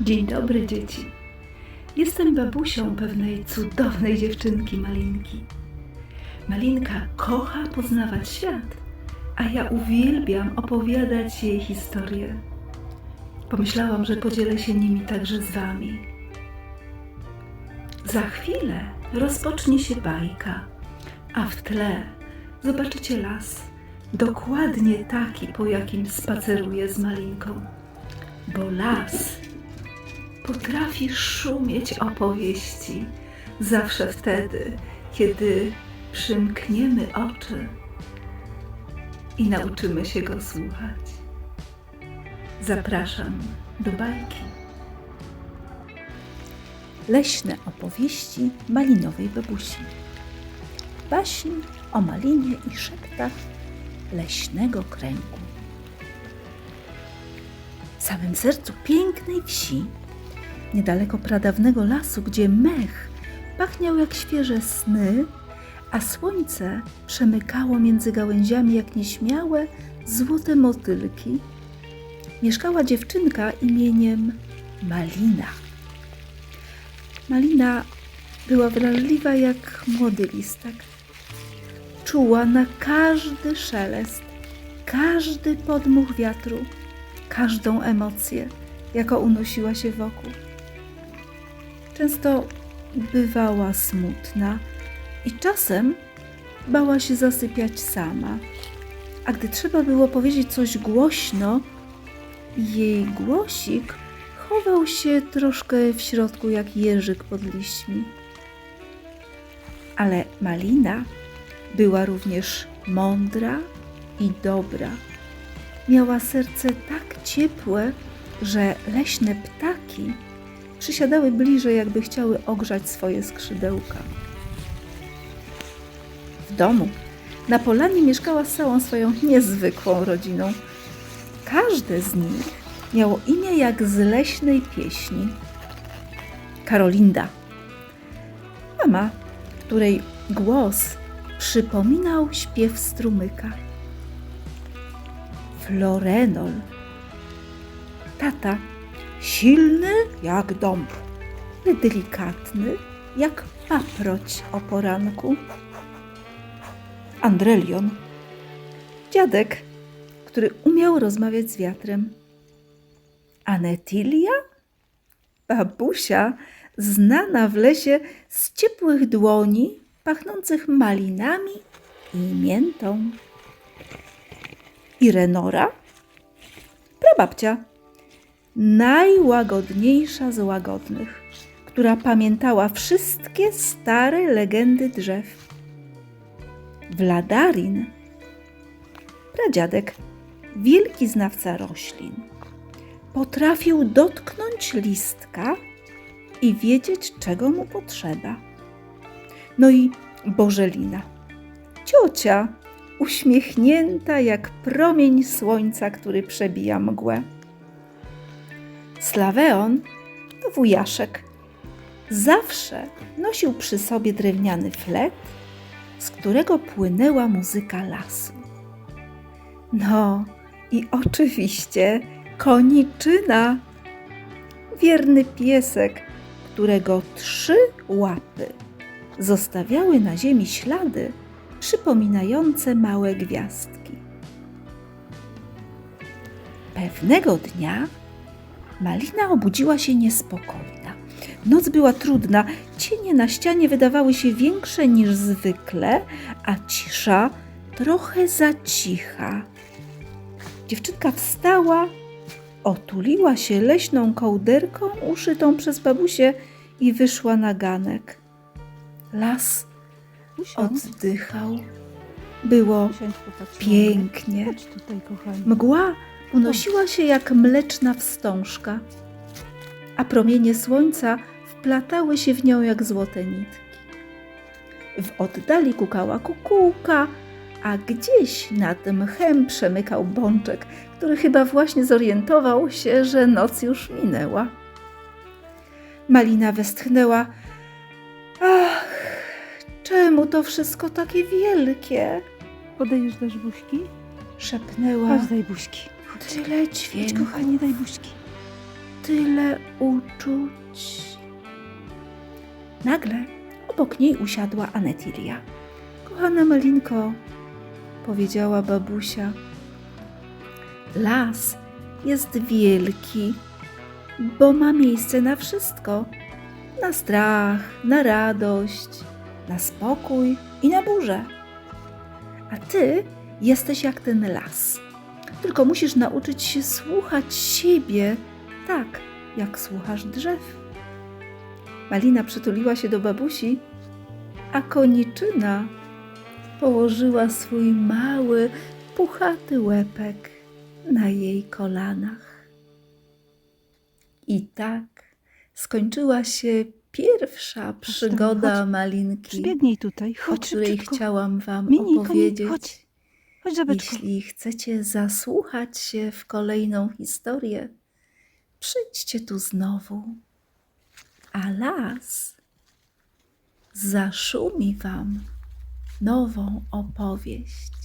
Dzień dobry, dzieci. Jestem babusią pewnej cudownej dziewczynki Malinki. Malinka kocha poznawać świat, a ja uwielbiam opowiadać jej historie. Pomyślałam, że podzielę się nimi także z wami. Za chwilę rozpocznie się bajka, a w tle zobaczycie las, dokładnie taki, po jakim spaceruję z Malinką. Bo las potrafi szumieć opowieści zawsze wtedy, kiedy przymkniemy oczy i nauczymy się go słuchać. Zapraszam do bajki. Leśne opowieści malinowej babusi. Baśń o malinie i szeptach leśnego kręgu. W samym sercu pięknej wsi, niedaleko pradawnego lasu, gdzie mech pachniał jak świeże sny, a słońce przemykało między gałęziami jak nieśmiałe, złote motylki, mieszkała dziewczynka imieniem Malina. Malina była wrażliwa jak młody listek. Czuła na każdy szelest, każdy podmuch wiatru, każdą emocję, jaka unosiła się wokół. Często bywała smutna i czasem bała się zasypiać sama. A gdy trzeba było powiedzieć coś głośno, jej głosik chował się troszkę w środku jak jeżyk pod liśćmi. Ale Malina była również mądra i dobra. Miała serce tak ciepłe, że leśne ptaki przysiadały bliżej, jakby chciały ogrzać swoje skrzydełka. W domu na polanie mieszkała z całą swoją niezwykłą rodziną. Każde z nich miało imię jak z leśnej pieśni. Karolinda. Mama, której głos przypominał śpiew strumyka. Florenol. Tata, silny jak dąb, delikatny jak paproć o poranku. Andrelion. Dziadek, który umiał rozmawiać z wiatrem. Anetilia? Babusia, znana w lesie z ciepłych dłoni, pachnących malinami i miętą. Irenora? Prababcia, najłagodniejsza z łagodnych, która pamiętała wszystkie stare legendy drzew. Vladarin, pradziadek, wielki znawca roślin potrafił dotknąć listka i wiedzieć, czego mu potrzeba. No i Bożelina, ciocia, uśmiechnięta jak promień słońca, który przebija mgłę. Slaweon to wujaszek. Zawsze nosił przy sobie drewniany flet, z którego płynęła muzyka lasu. No i oczywiście koniczyna. Wierny piesek, którego trzy łapy zostawiały na ziemi ślady przypominające małe gwiazdki. Pewnego dnia Malina obudziła się niespokojna. Noc była trudna, cienie na ścianie wydawały się większe niż zwykle, a cisza trochę za cicha. Dziewczynka wstała, otuliła się leśną kołderką uszytą przez babusię i wyszła na ganek. Las oddychał. Było pięknie. Mgła unosiła się jak mleczna wstążka, a promienie słońca wplatały się w nią jak złote nitki. W oddali kukała kukułka, a gdzieś nad mchem przemykał bączek, który chyba właśnie zorientował się, że noc już minęła. Malina westchnęła. Ach, czemu to wszystko takie wielkie? Podejdziesz, dasz buźki? Szepnęła. Chodź, daj buźki. Tyle dźwięku, kochanie, daj buźki. tyle uczuć. Nagle obok niej usiadła Anetilia. Kochana Malinko, powiedziała babusia, las jest wielki, bo ma miejsce na wszystko. Na strach, na radość, na spokój i na burzę. A ty jesteś jak ten las. Tylko musisz nauczyć się słuchać siebie tak, jak słuchasz drzew. Malina przytuliła się do babusi, a koniczyna położyła swój mały, puchaty łepek na jej kolanach. I tak skończyła się pierwsza przygoda chodź. Malinki, Przybiegnij tutaj, o chodź której szybciutko. chciałam Wam Mini, opowiedzieć. chodź. Chodź. Jeśli chcecie zasłuchać się w kolejną historię, przyjdźcie tu znowu, a las zaszumi Wam nową opowieść.